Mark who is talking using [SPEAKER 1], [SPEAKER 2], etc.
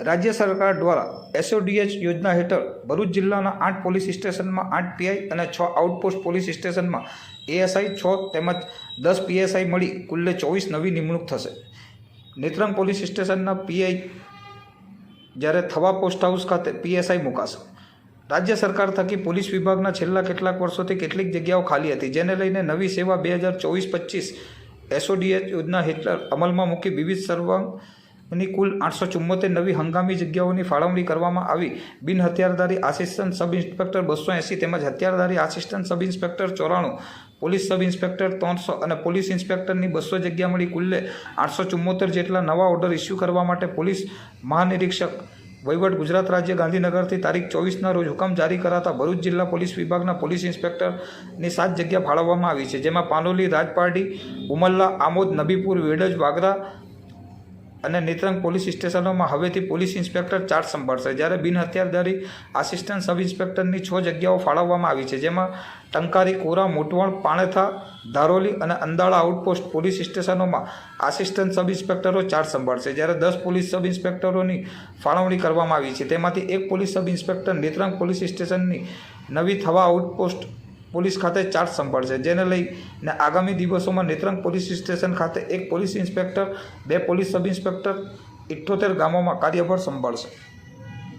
[SPEAKER 1] રાજ્ય સરકાર દ્વારા એસઓડીએચ યોજના હેઠળ ભરૂચ જિલ્લાના આઠ પોલીસ સ્ટેશનમાં આઠ પીઆઈ અને છ આઉટપોસ્ટ પોલીસ સ્ટેશનમાં એએસઆઈ છ તેમજ દસ પીએસઆઈ મળી કુલ્લે ચોવીસ નવી નિમણૂક થશે. નેત્રંગ પોલીસ સ્ટેશનના પીઆઈ જ્યારે થવા પોસ્ટ હાઉસ ખાતે પીએસઆઈ મુકાશે. રાજ્ય સરકાર થકી પોલીસ વિભાગના છેલ્લા કેટલાક વર્ષોથી કેટલીક જગ્યાઓ ખાલી હતી, જેને લઈને નવી સેવા બે હજાર ચોવીસ પચીસ એસઓડીએચ યોજના હેઠળ અમલમાં મૂકી વિવિધ સર્વાંગની કુલ આઠસો ચુમ્મોતેર નવી હંગામી જગ્યાઓની ફાળવણી કરવામાં આવી. બિન હથિયારધારી આસિસ્ટન્ટ સબ ઇન્સ્પેક્ટર બસો એંસી તેમજ હથિયારધારી આસિસ્ટન્ટ સબ ઇન્સ્પેક્ટર ચોરાણું, પોલીસ સબ ઇન્સ્પેક્ટર ત્રણસો અને પોલીસ ઇન્સ્પેક્ટરની બસો જગ્યા મળી કુલ્લે આઠસો ચુમ્મોતેર જેટલા નવા ઓર્ડર ઇસ્યુ કરવા માટે પોલીસ મહાનિરીક્ષક વહીવટ ગુજરાત રાજ્ય ગાંધીનગરથી તારીખ ચોવીસના રોજ હુકમ જારી કરાતા ભરૂચ જિલ્લા પોલીસ વિભાગના પોલીસ ઇન્સ્પેક્ટરની સાત જગ્યા ફાળવવામાં આવી છે. જેમાં પાનોલી, રાજપારડી, ઉમલ્લા, આમોદ, નબીપુર, વેડજ, વાગરા અને નેત્રંગ પોલીસ સ્ટેશનોમાં હવેથી પોલીસ ઇન્સ્પેક્ટર ચાર્જ સંભાળશે. જ્યારે બિન હથિયારધારી આસિસ્ટન્ટ સબ ઇન્સ્પેક્ટરની છ જગ્યાઓ ફાળવવામાં આવી છે, જેમાં ટંકારી, કોરા, મોટવણ, પાણેથા, ધારોલી અને અંદાળા આઉટપોસ્ટ પોલીસ સ્ટેશનોમાં આસિસ્ટન્ટ સબ ઇન્સ્પેક્ટરો ચાર્જ સંભાળશે. જ્યારે દસ પોલીસ સબ ઇન્સ્પેક્ટરોની ફાળવણી કરવામાં આવી છે, તેમાંથી એક police sub inspector Netrang police સ્ટેશનની નવી થવા આઉટપોસ્ટ પોલીસ ખાતે ચાર્જ સંભાળશે. જેને લઈને આગામી દિવસોમાં નેત્રંગ પોલીસ સ્ટેશન ખાતે એક પોલીસ ઇન્સ્પેક્ટર, બે પોલીસ સબ ઇન્સ્પેક્ટર ઇઠ્ઠોતેર ગામોમાં કાર્યભાર સંભાળશે.